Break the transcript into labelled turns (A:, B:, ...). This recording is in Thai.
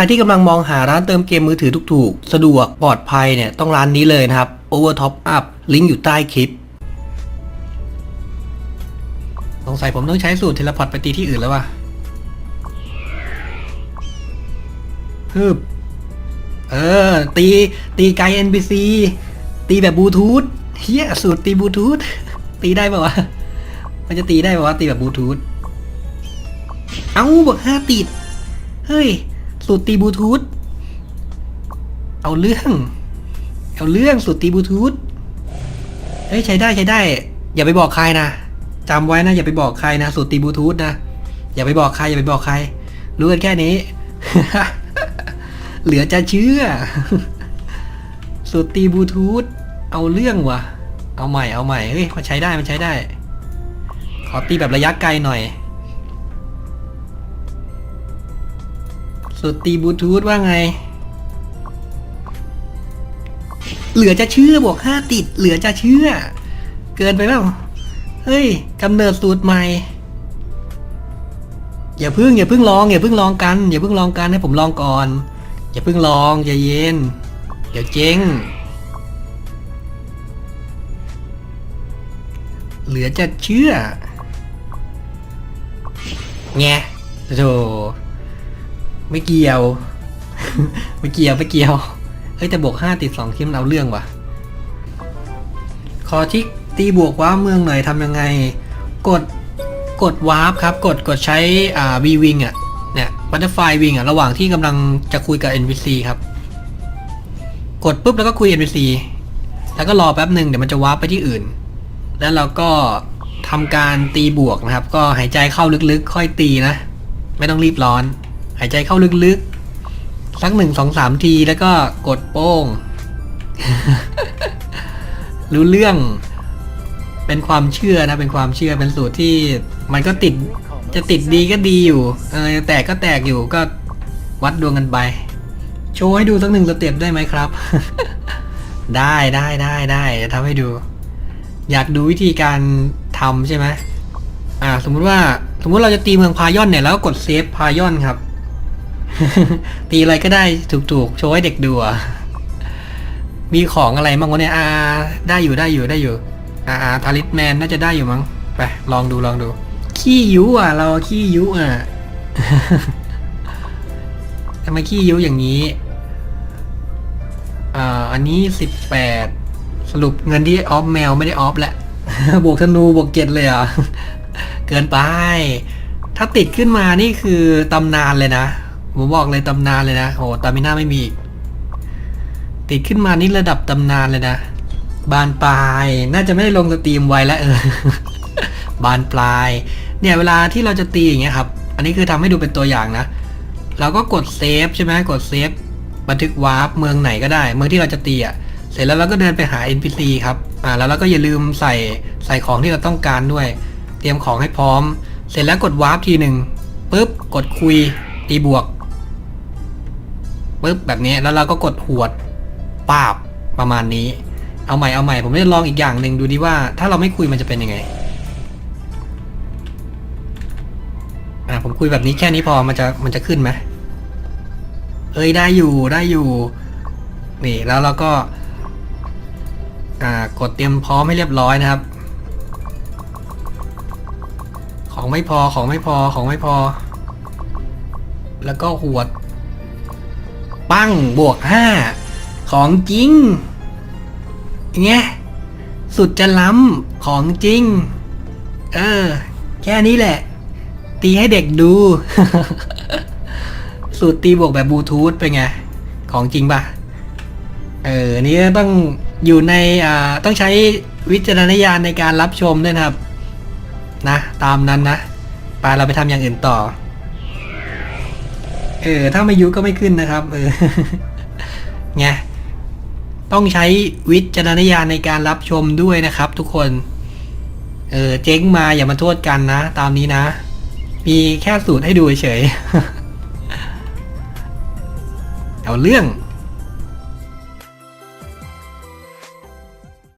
A: รที่กำลังมองหาร้านเติมเกมมือถือถูกๆ สะดวกปลอดภัยเนี่ยต้องร้านนี้เลยนะครับ Over Top Up ลิงก์อยู่ใต้คลิป สงสัยผมต้องใช้สูตรเทเลพอร์ตไปตีที่อื่นแล้วว่ะฮึบเออ ตีตีไกล NPC ตีแบบบลูทูธเฮียสูตรตีบลูทูธตีได้ป่าวะ มันจะตีได้ป่าวะตีแบบบลูทูธ เอ้าบอกห้าติด เฮ้ย สูตรตีบลูทูธเอาเรื่อง เอาเรื่องสูตรตีบลูทูธเฮ้ยใช้ได้ใช้ได้ อย่าไปบอกใครนะจำไว้นะ อย่าไปบอกใครนะสูตรตีบลูทูธนะอย่าไปบอกใครอย่าไปบอกใคร รู้กันแค่นี้ เหลือจะเชื่อ สูตรตีบลูทูธเอาเรื่องวะเอาใหม่เอาใหม่เฮ้ยมันใช้ได้มันใช้ได้ ขอตีแบบระยะไกลหน่อย สุดตีบลูทูธว่าไง เหลือจะเชื่อบวกห้าติด เหลือจะเชื่อ เกินไปเปล่าเฮ้ยกำเนิดสูตรใหม่ อย่าพึ่งอย่าพึ่งลองอย่าพึ่งลองกัน อย่าพึ่งลองกันให้ผมลองก่อน อย่าพึ่งลองใจเย็น เดี๋ยวเจ๊งเหลือจะเชื่อ แงโธ่ ไม่เกี่ยว ไม่เกี่ยว ไม่เกี่ยว เฮ้ยแต่บวกห้าติดสองคิมเอาเรื่องว่ะ ขอทิกตีบวกว้าเมืองหน่อยทำยังไง กด กดวาร์ปครับ กด กดใช้ อ่า V Wing อะ เนี่ย Butterfly Wing อะ ระหว่างที่กำลังจะคุยกับ NPC ครับ กดปุ๊บแล้วก็คุย NPC แล้วก็รอแป๊บหนึ่งเดี๋ยวมันจะวาร์ปไปที่อื่น แล้วเราก็ทำการตีบวกนะครับ ก็หายใจเข้าลึกๆ ค่อยตีนะ ไม่ต้องรีบร้อน หายใจเข้าลึกๆ สักหนึ่งสองสามทีแล้วก็กดโป้ง รู้เรื่อง เป็นความเชื่อนะ เป็นความเชื่อ เป็นสูตรที่มันก็ติด จะติดดีก็ดีอยู่ เออแตกก็แตกอยู่ก็วัดดวงกันไป โชว์ให้ดูสักหนึ่งสเต็ปได้ไหมครับ ได้ได้ได้ได้จะทำให้ดู อยากดูวิธีการทำใช่ไหมอ่า สมมุติว่า สมมุติเราจะตีเมืองพายอนเนี่ยแล้วก็กดเซฟพายอนครับ ตีอะไรก็ได้ถูกๆ โชว์ให้เด็กดูอะมีของอะไรบ้างวะเนี่ยอาได้อยู่ได้อยู่ได้อยู่อาอาทาริสแมนน่าจะได้อยู่มั้งไปลองดูลองดู ขี้ยุอะ เราขี้ยุอะทำไมขี้ยุอย่างนี้อ่าอันนี้สิบแปดสรุปเงินที่ออฟแมวไม่ได้ออฟแหละบวกธนูบวกเจ็ดเลยอะเกินไป ถ้าติดขึ้นมานี่คือตำนานเลยนะ ผมบอกเลยตำนานเลยนะโอ้ตามิน่าไม่มี ติดขึ้นมานี่ระดับตำนานเลยนะ บานปลาย น่าจะไม่ได้ลงสตรีมไวแล้วเออ บานปลาย เนี่ยเวลาที่เราจะตีอย่างเงี้ยครับ อันนี้คือทำให้ดูเป็นตัวอย่างนะ เราก็กดเซฟใช่ไหมกดเซฟบันทึกวาร์ปเมืองไหนก็ได้ เมืองที่เราจะตีอะ เสร็จแล้วเราก็เดินไปหา NPC ครับ อ่า แล้วเราก็อย่าลืมใส่ใส่ของที่เราต้องการด้วย เตรียมของให้พร้อม เสร็จแล้วกดวาร์ปทีหนึ่งปุ๊บ กดคุย ตีบวก ปุ๊บแบบนี้แล้วเราก็กดหวดปาบประมาณนี้ เอาใหม่เอาใหม่ ผมจะลองอีกอย่างหนึ่งดูดิว่า ถ้าเราไม่คุยมันจะเป็นยังไงอ่าผมคุยแบบนี้แค่นี้พอมันจะมันจะขึ้นไหมเอ้ยได้อยู่ได้อยู่ นี่แล้วเราก็อ่ากดเตรียมพร้อมให้เรียบร้อยนะครับ ของไม่พอของไม่พอของไม่พอ แล้วก็หวด ปั้งบวกห้าของจริงอย่างเงี้ยสุดจะล้ำของจริง เออ แค่นี้แหละ ตีให้เด็กดู สูตรตีบวกแบบบลูทูธเป็นไง ของจริงปะเออ นี่ต้องอยู่ในอ่าต้องใช้วิจารณญาณในการรับชมด้วยนะครับ นะ ตามนั้นนะไปเราไปทำอย่างอื่นต่อ เออ ถ้าไม่ยุก็ไม่ขึ้นนะครับ เออไงต้องใช้วิจารณญาณในการรับชมด้วยนะครับ ทุกคน เออเจ๊งมาอย่ามาโทษกันนะ ตามนี้นะ มีแค่สูตรให้ดูเฉย เอาเรื่อง